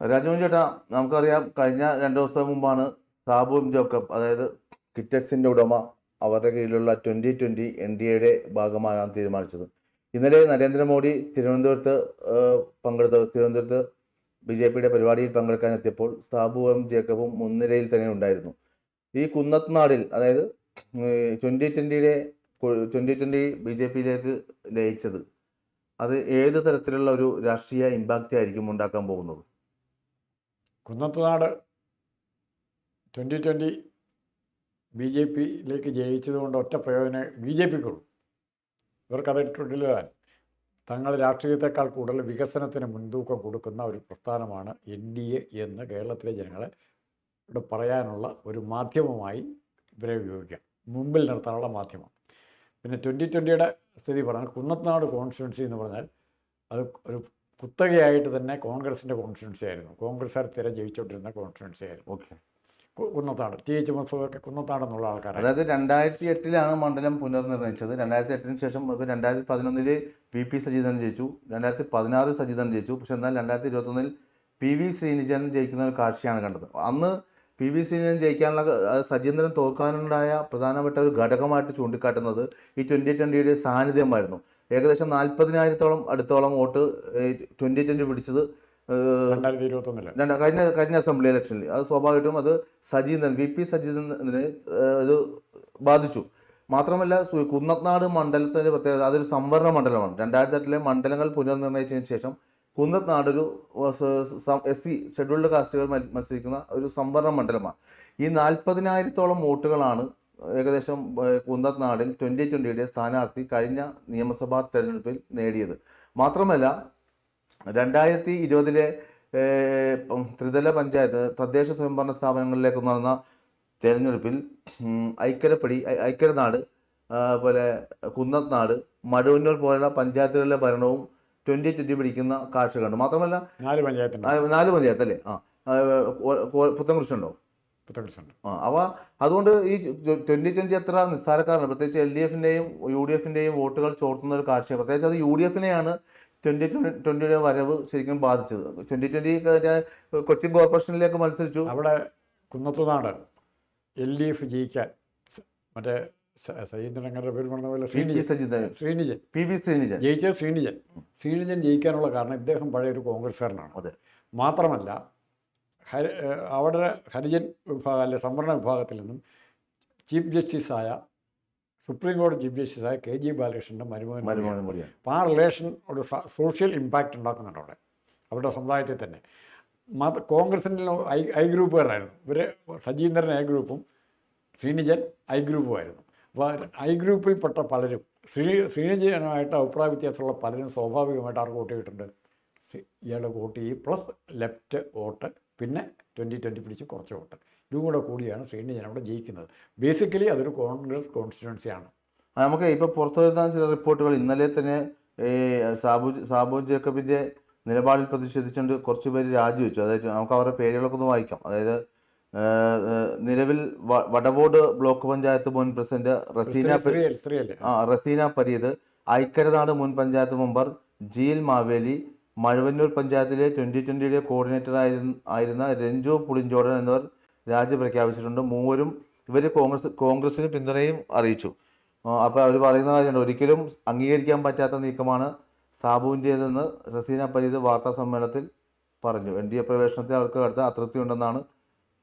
രാജമോഹൻ ചേട്ടാ നമുക്കറിയാം കഴിഞ്ഞ രണ്ട് ദിവസത്തെ മുമ്പാണ് സാബുവും ജോക്കബ് അതായത് കിറ്റക്സിന്റെ ഉടമ അവരുടെ കീഴിലുള്ള ട്വന്റി ട്വന്റി എൻ ഡി എയുടെ ഭാഗമാകാൻ തീരുമാനിച്ചത്. ഇന്നലെ നരേന്ദ്രമോദി തിരുവനന്തപുരത്ത് പങ്കെടുത്ത തിരുവനന്തപുരത്ത് ബി ജെ പിയുടെ പരിപാടിയിൽ പങ്കെടുക്കാൻ എത്തിയപ്പോൾ സാബുവും ജേക്കബും മുൻനിരയിൽ തന്നെ ഉണ്ടായിരുന്നു. ഈ കുന്നത്നാടിൽ അതായത് ട്വന്റി ട്വന്റിയുടെ ട്വന്റി ട്വന്റി ബി ജെ പിയിലേക്ക് ലയിച്ചത് അത് ഏത് തരത്തിലുള്ള ഒരു രാഷ്ട്രീയ ഇമ്പാക്റ്റ് ആയിരിക്കും ഉണ്ടാക്കാൻ പോകുന്നത്? Kunnathunad twenty twenty B J പിയിലേക്ക് ജയിച്ചത് കൊണ്ട് ഒറ്റ പ്രയോജനം ബി ജെ പിക്കുള്ളൂ ഇവർക്കതിട്ടുള്ളിൽ തങ്ങൾ രാഷ്ട്രീയത്തെക്കാൾ കൂടുതൽ വികസനത്തിന് മുൻതൂക്കം കൊടുക്കുന്ന ഒരു പ്രസ്ഥാനമാണ് എൻ ഡി എ എന്ന് കേരളത്തിലെ ജനങ്ങളെ ഇവിടെ പറയാനുള്ള ഒരു മാധ്യമമായി ഇവരെ ഉപയോഗിക്കാം. മുമ്പിൽ നിർത്താനുള്ള മാധ്യമം. പിന്നെ ട്വന്റി ട്വന്റിയുടെ സ്ഥിതി പറഞ്ഞാൽ കുന്നത്തനാട് കോൺസ്റ്റിറ്റ്യൻസി എന്ന് പറഞ്ഞാൽ അത് ഒരു കുത്തകയായിട്ട് തന്നെ കോൺഗ്രസിന്റെ കോൺഫിഡൻസ് ആയിരുന്നു. കോൺഗ്രസ്സുകാർ സ്ഥിരം ജയിച്ചുകൊണ്ടിരുന്ന കോൺഫിഡൻസ് ആയിരുന്നു. ഓക്കെ. കുന്നത്താണ് കുന്നത്താട് ടി എച്ച് മസൂദൊക്കെ കുന്നത്താട് എന്നുള്ള ആൾക്കാരാണ്. അതായത് രണ്ടായിരത്തി എട്ടിലാണ് മണ്ഡലം പുനർനിർണയിച്ചത് രണ്ടായിരത്തി എട്ടിന് ശേഷം ഇപ്പോൾ രണ്ടായിരത്തി പതിനൊന്നിൽ വി പി സജീതൻ ജയിച്ചു. രണ്ടായിരത്തി പതിനാറ് സജീതൻ ജയിച്ചു. പക്ഷെ എന്നാൽ രണ്ടായിരത്തി ഇരുപത്തൊന്നിൽ പി വി ശ്രീനിജൻ ജയിക്കുന്ന ഒരു കാഴ്ചയാണ് കണ്ടത്. അന്ന് പി വി ശ്രീനിജൻ ജയിക്കാനുള്ള സജീന്ദ്രൻ തോൽക്കാനുണ്ടായ പ്രധാനപ്പെട്ട ഒരു ഘടകമായിട്ട് ചൂണ്ടിക്കാട്ടുന്നത് ഈ ട്വന്റി ട്വന്റിയുടെ സാന്നിധ്യമായിരുന്നു. ഏകദേശം നാൽപ്പതിനായിരത്തോളം അടുത്തോളം വോട്ട് ട്വന്റി ട്വന്റി പിടിച്ചത് കഴിഞ്ഞ കഴിഞ്ഞ അസംബ്ലി ഇലക്ഷനിൽ. അത് സ്വാഭാവികമായിട്ടും അത് സജീന്ദ്രൻ വി പി സജീന്ദ്രനെ അത് ഇത് ബാധിച്ചു. മാത്രമല്ല കുന്നത്നാട് മണ്ഡലത്തിന്റെ പ്രത്യേകത അതൊരു സംവരണ മണ്ഡലമാണ്. രണ്ടായിരത്തി എട്ടിലെ മണ്ഡലങ്ങൾ പുനർനിർണയിച്ചതിന് ശേഷം കുന്നത്നാട് ഒരു എസ് സി ഷെഡ്യൂൾഡ് കാസ്റ്റുകൾ മത്സരിക്കുന്ന ഒരു സംവരണ മണ്ഡലമാണ്. ഈ നാൽപ്പതിനായിരത്തോളം വോട്ടുകളാണ് ഏകദേശം കുന്നത്നാടിൽ ട്വന്റി ട്വന്റിയുടെ സ്ഥാനാർത്ഥി കഴിഞ്ഞ നിയമസഭാ തെരഞ്ഞെടുപ്പിൽ നേടിയത്. മാത്രമല്ല രണ്ടായിരത്തി ഇരുപതിലെ ത്രിതല പഞ്ചായത്ത് തദ്ദേശ സ്വയംഭരണ സ്ഥാപനങ്ങളിലേക്ക് നടന്ന തെരഞ്ഞെടുപ്പിൽ ഐക്കരപ്പടി ഐക്കരനാട് പോലെ കുന്നത്നാട് മടവന്നൂർ പോലുള്ള പഞ്ചായത്തുകളിലെ ഭരണവും ട്വന്റി ട്വന്റി പിടിക്കുന്ന കാഴ്ച കണ്ടു. മാത്രമല്ല നാല് പഞ്ചായത്ത് നാല് പഞ്ചായത്ത് അല്ലേ ആ പുത്തൻകുരിശുണ്ട്? അവ അതുകൊണ്ട് ഈ ട്വന്റി ട്വന്റി അത്ര നിസ്സാരക്കാരാണ്. പ്രത്യേകിച്ച് എൽ ഡി എഫിന്റെയും യു ഡി എഫിന്റെയും വോട്ടുകൾ ചോർത്തുന്ന ഒരു കാഴ്ച പ്രത്യേകിച്ച് അത് യു ഡി എഫിനെയാണ് ട്വന്റി ട്വന്റിയുടെ വരവ് ശരിക്കും ബാധിച്ചത്. ട്വന്റി ട്വന്റി കൊച്ചിൻ കോർപ്പറേഷനിലേക്ക് മത്സരിച്ചു. അവിടെ കുന്നത്തുനാട് എൽ ഡി എഫ് ജയിക്കാൻ മറ്റേ സ- സജീന്ദ്രൻ അങ്ങനെ പേര് പറഞ്ഞ പോലെ P P Sreenijan. Sreenijan. P V Sreenijan. ജയിച്ചത് ശ്രീനിജൻ. ശ്രീനിജൻ ജയിക്കാനുള്ള കാരണം ഇദ്ദേഹം പഴയ ഒരു കോൺഗ്രസ്സുകാരനാണ്. അതെ. മാത്രമല്ല ഹരി അവിടെ ഹരിജൻ വിഭാഗം അല്ലെ സംവരണ വിഭാഗത്തിൽ നിന്നും ചീഫ് ജസ്റ്റിസായ സുപ്രീം കോടതി ചീഫ് ജസ്റ്റിസായ കെ ജി ബാലകൃഷ്ണന്റെ മരുമകൻ. മരുമോഹൻ അപ്പോൾ ആ റിലേഷൻ ഒരു സോഷ്യൽ ഇമ്പാക്റ്റ് ഉണ്ടാക്കുന്നുണ്ട് അവിടെ അവരുടെ സമുദായത്തിൽ തന്നെ. മത കോൺഗ്രസിന്റെ ഐ ഐ ഗ്രൂപ്പുകാരായിരുന്നു. ഇവർ സജീന്ദ്രൻ ഐ ഗ്രൂപ്പും ശ്രീനിജൻ ഐ ഗ്രൂപ്പുമായിരുന്നു. അപ്പോൾ ഐ ഗ്രൂപ്പിൽപ്പെട്ട പലരും ശ്രീ ശ്രീനിജനുമായിട്ട് അഭിപ്രായ വ്യത്യാസമുള്ള പലരും സ്വാഭാവികമായിട്ട് ആർക്ക് വോട്ട് ചെയ്തിട്ടുണ്ട് ഇയാളുടെ വോട്ട് ചെയ്യും പ്ലസ് ലെഫ്റ്റ് വോട്ട് പിന്നെ ട്വന്റി ട്വന്റി പിടിച്ച് കുറച്ച് വോട്ട്. ഇതും കൂടെ കൂടിയാണ് ശ്രീനിജൻ അവിടെ ജയിക്കുന്നത്. ബേസിക്കലി അതൊരു കോൺഗ്രസ് കോൺസ്റ്റിറ്റ്യുവൻസിയാണ് നമുക്ക് ഇപ്പോൾ പുറത്തു വരുന്ന ചില റിപ്പോർട്ടുകൾ ഇന്നലെ തന്നെ ഈ സാബു സാബു ജേക്കബിന്റെ നിലപാടിൽ പ്രതിഷേധിച്ചുകൊണ്ട് കുറച്ച് പേര് രാജിവെച്ചു. അതായത് നമുക്ക് അവരുടെ പേരുകളൊക്കെ ഒന്ന് വായിക്കാം. അതായത് നിലവിൽ വടവോട് ബ്ലോക്ക് പഞ്ചായത്ത് മുൻ പ്രസിഡന്റ് റസീന റസീന പരീത് ഐക്കരനാട് മുൻ പഞ്ചായത്ത് മെമ്പർ ജീൽ മാവേലി മഴവന്നൂർ പഞ്ചായത്തിലെ ട്വന്റി ട്വന്റിയുടെ കോർഡിനേറ്റർ ആയിരുന്ന ആയിരുന്ന രഞ്ജു പുളിഞ്ചോടൻ എന്നിവർ രാജി പ്രഖ്യാപിച്ചിട്ടുണ്ട്. മൂവരും ഇവർ കോൺഗ്രസ് കോൺഗ്രസിന് പിന്തുണയും അറിയിച്ചു. അപ്പോൾ അവർ പറയുന്ന കാര്യമുണ്ട്. ഒരിക്കലും അംഗീകരിക്കാൻ പറ്റാത്ത നീക്കമാണ് സാബുവിന്റേതെന്ന് റസീന പരീത് വാർത്താ സമ്മേളനത്തിൽ പറഞ്ഞു. എൻ ഡി എ പ്രവേശനത്തിൽ അവർക്ക് അടുത്ത അതൃപ്തി ഉണ്ടെന്നാണ്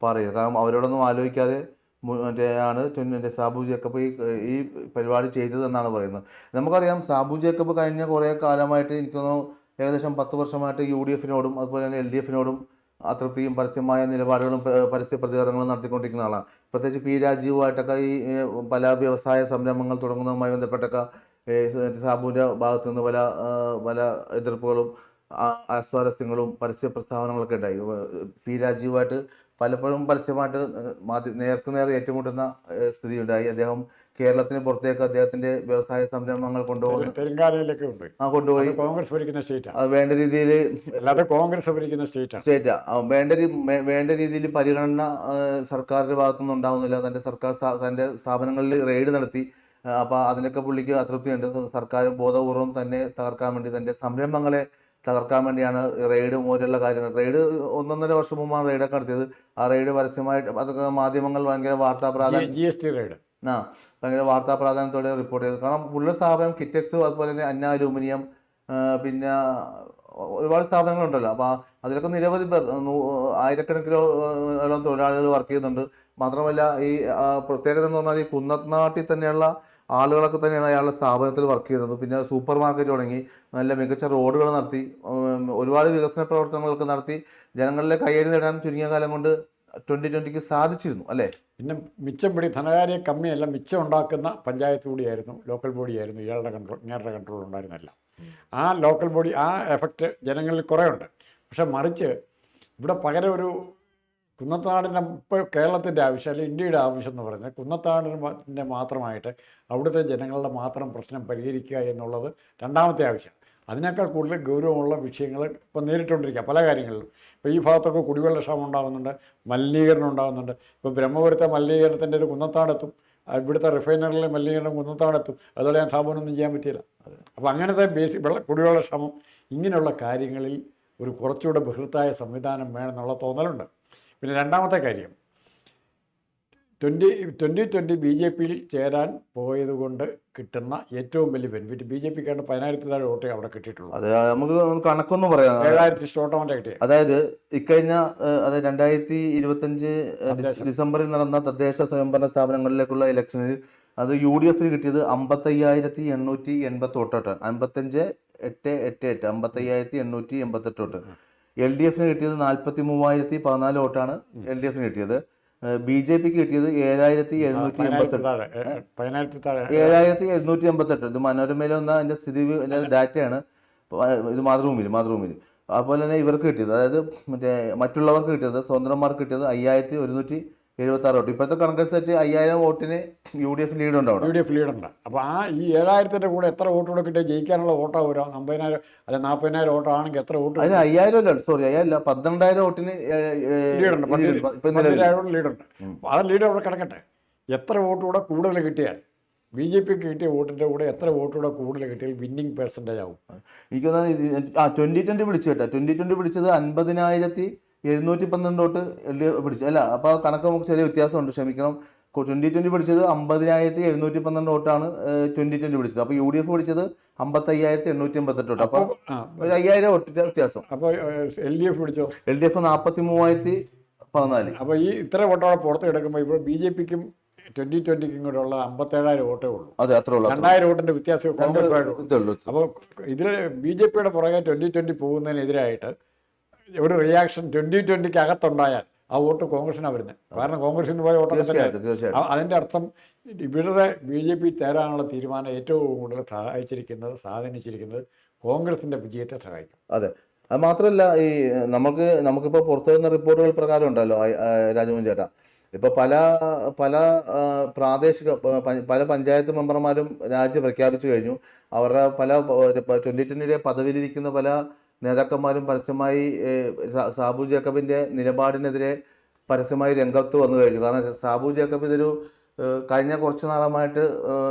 പറയുന്നത്. കാരണം അവരോടൊന്നും ആലോചിക്കാതെ മറ്റേ ആണ് ചൊന്നിന്റെ സാബു ജേക്കബ് ഈ ഈ പരിപാടി ചെയ്തതെന്നാണ് പറയുന്നത്. നമുക്കറിയാം സാബു ജേക്കബ് കഴിഞ്ഞ കുറേ കാലമായിട്ട് എനിക്ക് തോന്നുന്നു ഏകദേശം പത്ത് വർഷമായിട്ട് യു ഡി എഫിനോടും അതുപോലെ തന്നെ എൽ ഡി എഫിനോടും അതൃപ്തിയും പരസ്യമായ നിലപാടുകളും പരസ്യ പ്രതികരണങ്ങളും നടത്തിക്കൊണ്ടിരിക്കുന്ന ആളാണ്. പ്രത്യേകിച്ച് പി രാജീവുമായിട്ടൊക്കെ ഈ പല വ്യവസായ സംരംഭങ്ങൾ തുടങ്ങുന്നതുമായി ബന്ധപ്പെട്ടൊക്കെ സാബുവിന്റെ ഭാഗത്തു നിന്ന് പല പല എതിർപ്പുകളും അസ്വാരസ്യങ്ങളും പരസ്യ പ്രസ്താവനകളൊക്കെ ഉണ്ടായി പി രാജീവുമായിട്ട് പലപ്പോഴും പരസ്യമായിട്ട് മാധ്യ നേർക്ക് നേർ ഏറ്റുമുട്ടുന്ന സ്ഥിതിയുണ്ടായി. സ്ഥിതി ഉണ്ടായി അദ്ദേഹം കേരളത്തിന് പുറത്തേക്ക് അദ്ദേഹത്തിന്റെ വ്യവസായ സംരംഭങ്ങൾ കൊണ്ടുപോകുന്നു തെലങ്കാനയിലൊക്കെ ഉണ്ട്. ആ കൊണ്ടുപോയി. കോൺഗ്രസ് ഭരിക്കുന്ന സ്റ്റേറ്റ്. വേണ്ട രീതിയിൽ അല്ലാതെ കോൺഗ്രസ് ഭരിക്കുന്ന സ്റ്റേറ്റാണ് സ്റ്റേറ്റ്. വേണ്ട വേണ്ട രീതിയിൽ പരിഗണന സർക്കാരിന്റെ ഭാഗത്തുനിന്ന് ഉണ്ടാവുന്നില്ല. തന്റെ സർക്കാർ തന്റെ സ്ഥാപനങ്ങളിൽ റെയ്ഡ് നടത്തി. അപ്പോൾ അപ്പൊ അതിനൊക്കെ പുള്ളിക്ക് അതൃപ്തിയുണ്ട്. സർക്കാർ ബോധപൂർവം തന്നെ തകർക്കാൻ വേണ്ടി തന്റെ സംരംഭങ്ങളെ തകർക്കാൻ വേണ്ടിയാണ് റെയ്ഡ് പോലെയുള്ള കാര്യങ്ങൾ. റെയ്ഡ് ഒന്നൊന്നര വർഷം മുമ്പാണ് റെയ്ഡൊക്കെ നടത്തിയത്. ആ റെയ്ഡ് പരസ്യമായിട്ട് അതൊക്കെ മാധ്യമങ്ങൾ ഭയങ്കര വാർത്താ പ്രാധാന്യം ജി എസ് ടി റെയ്ഡ്. ആ ഭയങ്കര വാർത്താ പ്രാധാന്യത്തോടെ റിപ്പോർട്ട് ചെയ്തു. കാരണം ഉള്ള സ്ഥാപനം കിറ്റക്സ് അതുപോലെ തന്നെ അന്ന അലൂമിനിയം പിന്നെ ഒരുപാട് സ്ഥാപനങ്ങളുണ്ടല്ലോ. അപ്പോൾ അതിലൊക്കെ നിരവധി പേർ ആയിരക്കണക്കിനോളം തൊഴിലാളികൾ വർക്ക് ചെയ്യുന്നുണ്ട്. മാത്രമല്ല ഈ പ്രത്യേകത എന്ന് പറഞ്ഞാൽ ഈ കുന്നത്നാട്ടിൽ തന്നെയുള്ള ആളുകളൊക്കെ തന്നെയാണ് അയാളുടെ സ്ഥാപനത്തിൽ വർക്ക് ചെയ്യുന്നത്. പിന്നെ സൂപ്പർ മാർക്കറ്റ് തുടങ്ങി. നല്ല മികച്ച റോഡുകൾ നടത്തി. ഒരുപാട് വികസന പ്രവർത്തനങ്ങളൊക്കെ നടത്തി. ജനങ്ങളിലെ കയ്യേറി നേടാൻ ചുരുങ്ങിയ കാലം കൊണ്ട് ട്വന്റി ട്വന്റിക്ക് സാധിച്ചിരുന്നു അല്ലേ? പിന്നെ മിച്ചം പിടി ധനകാര്യ കമ്മിയല്ല മിച്ചം ഉണ്ടാക്കുന്ന പഞ്ചായത്ത് കൂടിയായിരുന്നു. ലോക്കൽ ബോഡിയായിരുന്നു ഇയാളുടെ കൺട്രോൾ ഇയാളുടെ കൺട്രോൾ ഉണ്ടായിരുന്നില്ല. ആ ലോക്കൽ ബോഡി ആ എഫക്റ്റ് ജനങ്ങളിൽ കുറേ ഉണ്ട്. പക്ഷെ മറിച്ച് ഇവിടെ പകരം ഒരു കുന്നത്താടിന്റെ കേരളത്തിന്റെ ആവശ്യം അല്ലെങ്കിൽ ഇന്ത്യയുടെ ആവശ്യം എന്ന് പറഞ്ഞാൽ കുന്നത്താടിന്റെ മാത്രമായിട്ട് അവിടുത്തെ ജനങ്ങളുടെ മാത്രം പ്രശ്നം പരിഹരിക്കുക എന്നുള്ളത് രണ്ടാമത്തെ ആവശ്യം. അതിനേക്കാൾ കൂടുതൽ ഗൗരവമുള്ള വിഷയങ്ങൾ ഇപ്പോൾ നേരിട്ടുകൊണ്ടിരിക്കുക പല കാര്യങ്ങളിലും. ഇപ്പോൾ ഈ ഭാഗത്തൊക്കെ കുടിവെള്ള ക്ഷാമം ഉണ്ടാകുന്നുണ്ട് മലിനീകരണം ഉണ്ടാകുന്നുണ്ട് ഇപ്പോൾ ബ്രഹ്മപുരത്തെ മലിനീകരണത്തിന്റെ ഒരു കുന്നത്താടെത്തും ഇവിടുത്തെ റിഫൈനറിലെ മലിനീകരണം കുന്നത്താടെത്തും. അതുപോലെ ഞാൻ സ്ഥാപനമൊന്നും ചെയ്യാൻ പറ്റിയില്ല. അപ്പോൾ അങ്ങനത്തെ ബേസിക് വെള്ള കുടിവെള്ള ക്ഷാമം ഇങ്ങനെയുള്ള കാര്യങ്ങളിൽ ഒരു കുറച്ചുകൂടെ ബൃഹത്തായ സംവിധാനം വേണമെന്നുള്ള തോന്നലുണ്ട്. പിന്നെ രണ്ടാമത്തെ കാര്യം. Twenty twenty twenty B J പിയിൽ ചേരാൻ പോയതുകൊണ്ട് കിട്ടുന്ന ഏറ്റവും വലിയ ബെനിഫിറ്റ് ബി ജെ പിക്കാണ് പതിനായിരത്തി താഴെ വോട്ടേ അവിടെ കിട്ടിയിട്ടുള്ളൂ. അത് നമുക്ക് കണക്കൊന്നും പറയാം. ഏഴായിരത്തി സ്റ്റോട്ടോമന്റെ കിട്ടിയത് അതായത് ഇക്കഴിഞ്ഞ അതായത് രണ്ടായിരത്തി ഇരുപത്തഞ്ച്. ഡിസംബറിൽ നടന്ന തദ്ദേശ സ്വയംഭരണ സ്ഥാപനങ്ങളിലേക്കുള്ള ഇലക്ഷനിൽ അത് യു ഡി എഫിന് കിട്ടിയത് അമ്പത്തയ്യായിരത്തി എണ്ണൂറ്റി എൺപത്തി വോട്ടാണ്. അമ്പത്തഞ്ച് എട്ട് എട്ട് എട്ട് അമ്പത്തയ്യായിരത്തി എണ്ണൂറ്റി എൺപത്തെട്ട് വോട്ട്. എൽ ഡി എഫിന് കിട്ടിയത് നാൽപ്പത്തി മൂവായിരത്തി പതിനാല് വോട്ടാണ് എൽ ഡി എഫിന് കിട്ടിയത്. ബി ജെ പിക്ക് കിട്ടിയത് ഏഴായിരത്തി എഴുന്നൂറ്റി എൺപത്തെട്ട് ഏഴായിരത്തി എഴുന്നൂറ്റി എൺപത്തെട്ട് ഇത് മനോരമയിൽ വന്ന അതിന്റെ സ്ഥിതി ഡാറ്റയാണ്. ഇത് മാതൃഭൂമിയിൽ മാതൃഭൂമിയിൽ. അതുപോലെ തന്നെ ഇവർക്ക് കിട്ടിയത് അതായത് മറ്റേ മറ്റുള്ളവർക്ക് കിട്ടിയത് സ്വതന്ത്രന്മാർക്ക് കിട്ടിയത് അയ്യായിരത്തി ഒരുന്നൂറ്റി എഴുപത്തി ആറ് വോട്ട് ഇപ്പോഴത്തെ കണക്കനുസരിച്ച് അയ്യായിരം വോട്ടിന് യു ഡി എഫ് ലീഡ് ഉണ്ടാവും യു ഡി എഫ് ലീഡുണ്ട് അപ്പോൾ ആ ഈ ഏഴായിരത്തിന്റെ കൂടെ എത്ര വോട്ട് കൂടെ കിട്ടിയാൽ ജയിക്കാനുള്ള വോട്ടാ ഒരു അമ്പതിനായിരം അല്ലെ നാൽപ്പതിനായിരം വോട്ടാണെങ്കിൽ എത്ര വോട്ട് അതിന് അയ്യായിരം അല്ല സോറി അയ്യായിരം പന്ത്രണ്ടായിരം വോട്ടിന് ലീഡുണ്ട് പന്ത്രണ്ടായിരം ഉണ്ട്. ലീഡുണ്ട് ആ ലീഡ് അവിടെ കിടക്കട്ടെ. എത്ര വോട്ട് കൂടെ കൂടുതൽ കിട്ടിയാൽ? ബി ജെ പിക്ക് കിട്ടിയ വോട്ടിന്റെ കൂടെ എത്ര വോട്ട് കൂടെ കൂടുതൽ കിട്ടിയാൽ വിന്നിങ് പെർസെന്റേജ് ആവും? എനിക്ക് തോന്നുന്നു ആ ട്വന്റി ട്വന്റി വിളിച്ചു കേട്ടോ. ട്വന്റി ട്വന്റി വിളിച്ചത് അൻപതിനായിരത്തി എഴുന്നൂറ്റി പന്ത്രണ്ട് തൊട്ട് പിടിച്ചു. അല്ല അപ്പോൾ കണക്ക് നമുക്ക് ചെറിയ വ്യത്യാസമുണ്ട്. ക്ഷമിക്കണം. ട്വന്റി ട്വന്റി പിടിച്ചത് അമ്പതിനായിരത്തി എഴുന്നൂറ്റി പന്ത്രണ്ട് തൊട്ടാണ് ട്വന്റി ട്വന്റി പിടിച്ചത് അപ്പോൾ യു ഡി എഫ് പിടിച്ചത് അമ്പത്തയ്യായിരത്തി എണ്ണൂറ്റി എൺപത്തെട്ട് തൊട്ട് അപ്പോൾ ഒരു അയ്യായിരം വോട്ടിന്റെ വ്യത്യാസം. അപ്പോൾ എൽ ഡി എഫ് പിടിച്ചോ എൽ ഡി എഫ് നാൽപ്പത്തി മൂവായിരത്തി പതിനാല്. അപ്പോൾ ഈ ഇത്ര വോട്ടോടെ പുറത്ത് കിടക്കുമ്പോൾ ഇപ്പോൾ ബി ജെ പിക്കും ട്വന്റി ട്വന്റിക്കും കൂടെ ഉള്ള അമ്പത്തേഴായിരം വോട്ടേ ഉള്ളൂ. അതെ അത്ര ഉള്ളൂ രണ്ടായിരം വോട്ടിന്റെ വ്യത്യാസം കോൺഗ്രസ് അപ്പോൾ ഇതിൽ ബി ജെ പിയുടെ പുറകെ ട്വന്റി ട്വന്റി പോകുന്നതിനെതിരായിട്ട് ഒരു റിയാക്ഷൻ ട്വന്റി ട്വന്റിക്ക് അകത്തുണ്ടായാൽ ആ വോട്ട് കോൺഗ്രസിനാണ് വരുന്നത്. കാരണം കോൺഗ്രസിൽ നിന്ന് പോയ വോട്ടൊക്കെ അതിന്റെ അതിന്റെ അർത്ഥം ഇവിടെ ബി ജെ പി തേരാനുള്ള തീരുമാനം ഏറ്റവും കൂടുതൽ സഹായിച്ചിരിക്കുന്നത് സ്വാധീനിച്ചിരിക്കുന്നത് കോൺഗ്രസിന്റെ വിജയത്തെ സഹായിക്കും. അതെ. അത് മാത്രമല്ല ഈ നമുക്ക് നമുക്കിപ്പോൾ പുറത്തു വരുന്ന റിപ്പോർട്ടുകൾ പ്രകാരം ഉണ്ടല്ലോ രാജമോഹൻ ചേട്ടാ. ഇപ്പൊ പല പല പ്രാദേശിക പല പഞ്ചായത്ത് മെമ്പർമാരും രാജി പ്രഖ്യാപിച്ചു കഴിഞ്ഞു. അവരുടെ പല ട്വന്റി ട്വന്റിയുടെ പദവിയിലിരിക്കുന്ന പല നേതാക്കന്മാരും പരസ്യമായി സാബു ജേക്കബിന്റെ നിലപാടിനെതിരെ പരസ്യമായി രംഗത്ത് വന്നു കഴിഞ്ഞു. കാരണം സാബു ജേക്കബ് ഇതൊരു കഴിഞ്ഞ കുറച്ച് നാളമായിട്ട്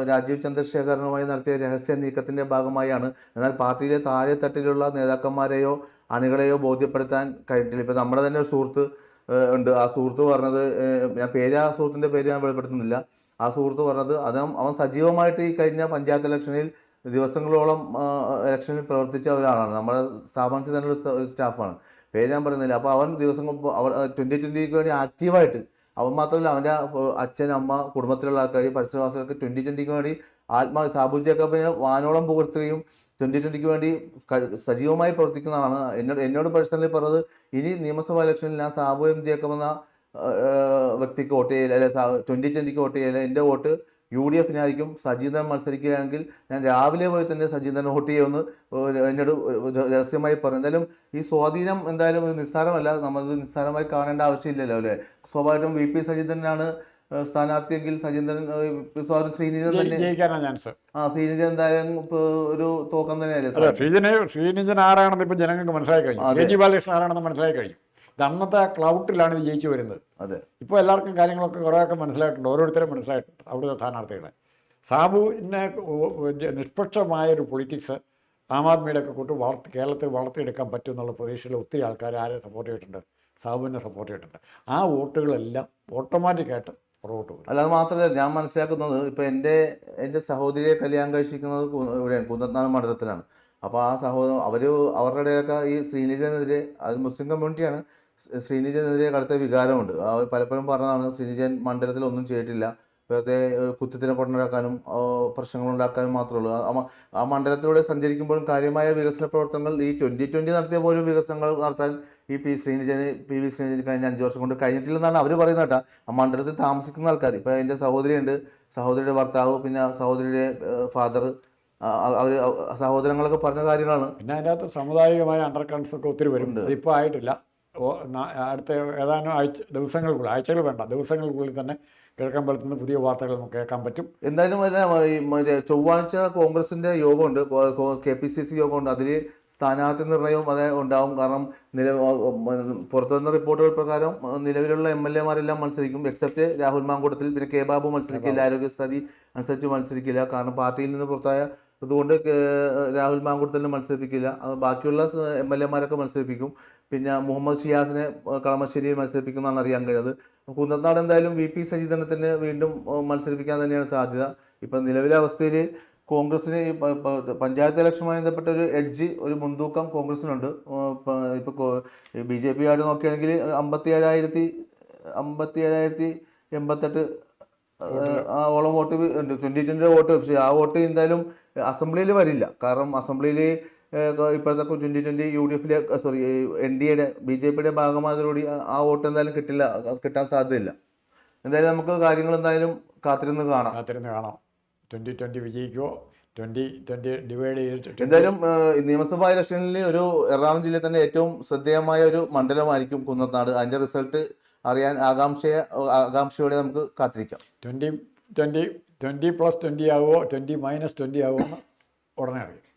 രാജീവ് ചന്ദ്രശേഖരനുമായി നടത്തിയ രഹസ്യ നീക്കത്തിന്റെ ഭാഗമായാണ്. എന്നാൽ പാർട്ടിയിലെ താഴെ തട്ടിലുള്ള നേതാക്കന്മാരെയോ അണികളെയോ ബോധ്യപ്പെടുത്താൻ കഴിഞ്ഞിട്ടില്ല. ഇപ്പം നമ്മുടെ തന്നെ ഒരു സുഹൃത്ത് ഉണ്ട്. ആ സുഹൃത്ത് പറഞ്ഞത് ഞാൻ പേര് ആ സുഹൃത്തിന്റെ പേര് ഞാൻ വെളിപ്പെടുത്തുന്നില്ല. ആ സുഹൃത്ത് പറഞ്ഞത് അദ്ദേഹം അവൻ സജീവമായിട്ട് ഈ കഴിഞ്ഞ പഞ്ചായത്ത് ഇലക്ഷനിൽ ദിവസങ്ങളോളം ഇലക്ഷനിൽ പ്രവർത്തിച്ച ഒരാളാണ്. നമ്മുടെ സ്ഥാപനത്തിൽ തന്നെ ഒരു സ്റ്റാഫാണ്. പേര് ഞാൻ പറയുന്നില്ല. അപ്പോൾ അവൻ ദിവസങ്ങൾ അവർ ട്വന്റി ട്വന്റിക്ക് വേണ്ടി ആക്റ്റീവായിട്ട് അവൻ മാത്രമല്ല അവന്റെ അച്ഛൻ അമ്മ കുടുംബത്തിലുള്ള ആൾക്കാർ പരിസരവാസികൾക്ക് ട്വന്റി ട്വന്റിക്ക് വേണ്ടി ആത്മാ സാബു ജേക്കബിനെ വാനോളം പുകഴ്ത്തുകയും ട്വന്റി ട്വന്റിക്ക് വേണ്ടി സജീവമായി പ്രവർത്തിക്കുന്നതാണ്. എന്നോട് എന്നോട് പേഴ്സണലി പറഞ്ഞത് ഇനി നിയമസഭാ ഇലക്ഷനിൽ ഞാൻ സാബു എം ജേക്കബ് എന്ന വ്യക്തിക്ക് വോട്ട് ചെയ്യില്ല അല്ലെ ട്വന്റി ട്വന്റിക്ക് വോട്ട് ചെയ്യില്ല എന്റെ വോട്ട് യു ഡി എഫിനായിരിക്കും സജീന്ദ്രൻ മത്സരിക്കുകയാണെങ്കിൽ ഞാൻ രാവിലെ പോയി തന്നെ സജീന്ദ്രൻ വോട്ട് ചെയ്യുമെന്ന് എന്നോട് രഹസ്യമായി പറഞ്ഞു. എന്തായാലും ഈ സ്വാധീനം എന്തായാലും ഒരു നിസ്സാരമല്ല. നമ്മളത് നിസ്സാരമായി കാണേണ്ട ആവശ്യമില്ലല്ലോ അല്ലേ? സ്വാഭാവികമായിട്ടും വി പി സജീന്ദ്രനാണ് സ്ഥാനാർത്ഥിയെങ്കിൽ സജീന്ദ്രൻ സ്വാഭാവികം ശ്രീനിധൻ തന്നെ ജയിക്കാനാണ് ചാൻസ് ആ ശ്രീനിധൻ എന്തായാലും ഇപ്പൊ ഒരു തോക്കം തന്നെയല്ലേ ശ്രീജനെ ശ്രീനിജൻ ആരാണെന്ന് ഇപ്പം ജനങ്ങൾക്ക് മനസ്സിലായി കഴിഞ്ഞു. അതെ. കെ ജി ബാലകൃഷ്ണൻ ആരാണെന്ന് മനസ്സിലായി കഴിഞ്ഞു. അന്നത്തെ ക്ലൗട്ടിലാണ് ഇത് ജയിച്ചു വരുന്നത്. അതെ. ഇപ്പോൾ എല്ലാവർക്കും കാര്യങ്ങളൊക്കെ കുറേയൊക്കെ മനസ്സിലായിട്ടുണ്ട്. ഓരോരുത്തരും മനസ്സിലായിട്ടുണ്ട്. അവിടുത്തെ സ്ഥാനാർത്ഥികളെ. സാബുവിനെ നിഷ്പക്ഷമായൊരു ജ- നിഷ്പക്ഷമായ ഒരു പൊളിറ്റിക്സ് ആം ആദ്മിയുടെ ഒക്കെ കൂട്ട് വളർത്തി കേരളത്തിൽ വളർത്തിയെടുക്കാൻ പറ്റും എന്നുള്ള പ്രതീക്ഷയിൽ ഒത്തിരി ആൾക്കാർ ആരെ സപ്പോർട്ട് ചെയ്തിട്ടുണ്ട്? സാബുവിനെ സപ്പോർട്ട് ചെയ്തിട്ടുണ്ട്. ആ വോട്ടുകളെല്ലാം ഓട്ടോമാറ്റിക്കായിട്ട് പുറകോട്ട് പോകും അല്ലാതെ മാത്രമല്ല ഞാൻ മനസ്സിലാക്കുന്നത് ഇപ്പോൾ എന്റെ എന്റെ സഹോദരിയെ കല്യാണം കഴിച്ചിരിക്കുന്നത് ഇവിടെ കുന്നത്താനം മണ്ഡലത്തിലാണ്. അപ്പോൾ ആ സഹോദരൻ അവർ അവരുടെ ഇടയിലൊക്കെ ഈ ശ്രീനിജനെതിരെ അത് മുസ്ലിം കമ്മ്യൂണിറ്റിയാണ് ശ്രീനിജനെതിരെ കടുത്ത വികാരമുണ്ട്. പലപ്പോഴും പറഞ്ഞതാണ് ശ്രീനിജൻ മണ്ഡലത്തിൽ ഒന്നും ചെയ്തിട്ടില്ല. വെറുതെ കുത്തിത്തിനെ കൊണ്ടുണ്ടാക്കാനും പ്രശ്നങ്ങൾ ഉണ്ടാക്കാനും മാത്രമേ ഉള്ളൂ. ആ മണ്ഡലത്തിലൂടെ സഞ്ചരിക്കുമ്പോഴും കാര്യമായ വികസന പ്രവർത്തനങ്ങൾ ഈ ട്വന്റി ട്വന്റി നടത്തിയ പോലും വികസനങ്ങൾ നടത്താൻ ഈ പി ശ്രീനിജന് പി വി ശ്രീനിജന് കഴിഞ്ഞ അഞ്ച് വർഷം കൊണ്ട് കഴിഞ്ഞിട്ടില്ലെന്നാണ് അവർ പറയുന്നത് കേട്ടോ. ആ മണ്ഡലത്തിൽ താമസിക്കുന്ന ആൾക്കാർ ഇപ്പോൾ എന്റെ സഹോദരിയുണ്ട്. സഹോദരിയുടെ ഭർത്താവ് പിന്നെ സഹോദരിയുടെ ഫാദർ അവർ സഹോദരങ്ങളൊക്കെ പറഞ്ഞ കാര്യങ്ങളാണ്. പിന്നെ അതിനകത്ത് സമുദായികമായ അണ്ടർ ഒക്കെ ഒത്തിരി വരുന്നുണ്ട് ഇപ്പോൾ ആയിട്ടില്ല. അടുത്ത ഏതാനും ആഴ്ച ദിവസങ്ങൾക്കുള്ളിൽ ആഴ്ചകൾ വേണ്ട ദിവസങ്ങൾക്കുള്ളിൽ തന്നെ കേൾക്കാൻ നിന്ന് പുതിയ വാർത്തകൾ നമുക്ക് കേൾക്കാൻ പറ്റും. എന്തായാലും ചൊവ്വാഴ്ച കോൺഗ്രസിന്റെ യോഗമുണ്ട് കെ പി സി സി യോഗമുണ്ട് അതിൽ സ്ഥാനാർത്ഥി നിർണയവും അത് ഉണ്ടാവും കാരണം നില പുറത്തു വന്ന റിപ്പോർട്ടുകൾ പ്രകാരം നിലവിലുള്ള എം എൽ എമാരെല്ലാം മത്സരിക്കും എക്സെപ്റ്റ് രാഹുൽ മാങ്കൂട്ടത്തിൽ പിന്നെ കെ ബാബു മത്സരിക്കില്ല ആരോഗ്യസ്ഥിതി അനുസരിച്ച് മത്സരിക്കില്ല കാരണം പാർട്ടിയിൽ നിന്ന് പുറത്തായ അതുകൊണ്ട് രാഹുൽ മാങ്കൂട്ടത്തിനെ മത്സരിപ്പിക്കില്ല ബാക്കിയുള്ള എം എൽ എമാരൊക്കെ മത്സരിപ്പിക്കും. പിന്നെ മുഹമ്മദ് ഷിയാസിനെ കളമശ്ശേരിയിൽ മത്സരിപ്പിക്കുന്നതാണ് അറിയാൻ കഴിയുന്നത്. കുന്നത്താട് എന്തായാലും വി പി സജീന്ദ്രനത്തിന് വീണ്ടും മത്സരിപ്പിക്കാൻ തന്നെയാണ് സാധ്യത. ഇപ്പം നിലവിലെ അവസ്ഥയിൽ കോൺഗ്രസിന് ഈ പഞ്ചായത്ത് ഇലക്ഷനുമായി ബന്ധപ്പെട്ട ഒരു എഡ്ജ് ഒരു മുൻതൂക്കം കോൺഗ്രസിനുണ്ട് ഇപ്പോൾ ബി ജെ പി ആയിട്ട് നോക്കുകയാണെങ്കിൽ അമ്പത്തി ഏഴായിരത്തി അമ്പത്തി ഏഴായിരത്തി എൺപത്തെട്ട് ആ ഓളം വോട്ട് ഉണ്ട്. Twenty vote. പക്ഷേ ആ വോട്ട് എന്തായാലും അസംബ്ലിയിൽ വരില്ല. കാരണം അസംബ്ലിയിൽ ഇപ്പോഴത്തെ ട്വന്റി ട്വന്റി യു ഡി എഫിലെ സോറി എൻ ഡി എയുടെ ബി ജെ പിയുടെ ഭാഗമായതോടുകൂടി ആ- വോട്ട് എന്തായാലും കിട്ടില്ല കിട്ടാൻ സാധ്യതയില്ല. എന്തായാലും നമുക്ക് കാര്യങ്ങൾ എന്തായാലും കാത്തിരുന്ന് കാണാം. കാത്തിരുന്ന് കാണാം. ട്വന്റി ട്വന്റി വിജയിക്കുമോ ട്വന്റി ട്വന്റി ഡിവൈഡ് ചെയ്തിട്ട് എന്തായാലും നിയമസഭാ ഇലക്ഷനിൽ ഒരു എറണാകുളം ജില്ലയിൽ തന്നെ ഏറ്റവും ശ്രദ്ധേയമായ ഒരു മണ്ഡലമായിരിക്കും കുന്നത്താട് അതിന്റെ റിസൾട്ട് അറിയാൻ ആകാംക്ഷയെ ആകാംക്ഷയോടെ നമുക്ക് കാത്തിരിക്കാം. Twenty twenty twenty plus twenty ആവുമോ ട്വന്റി മൈനസ് ട്വന്റി ആവുമോ ഉടനെ അറിയും.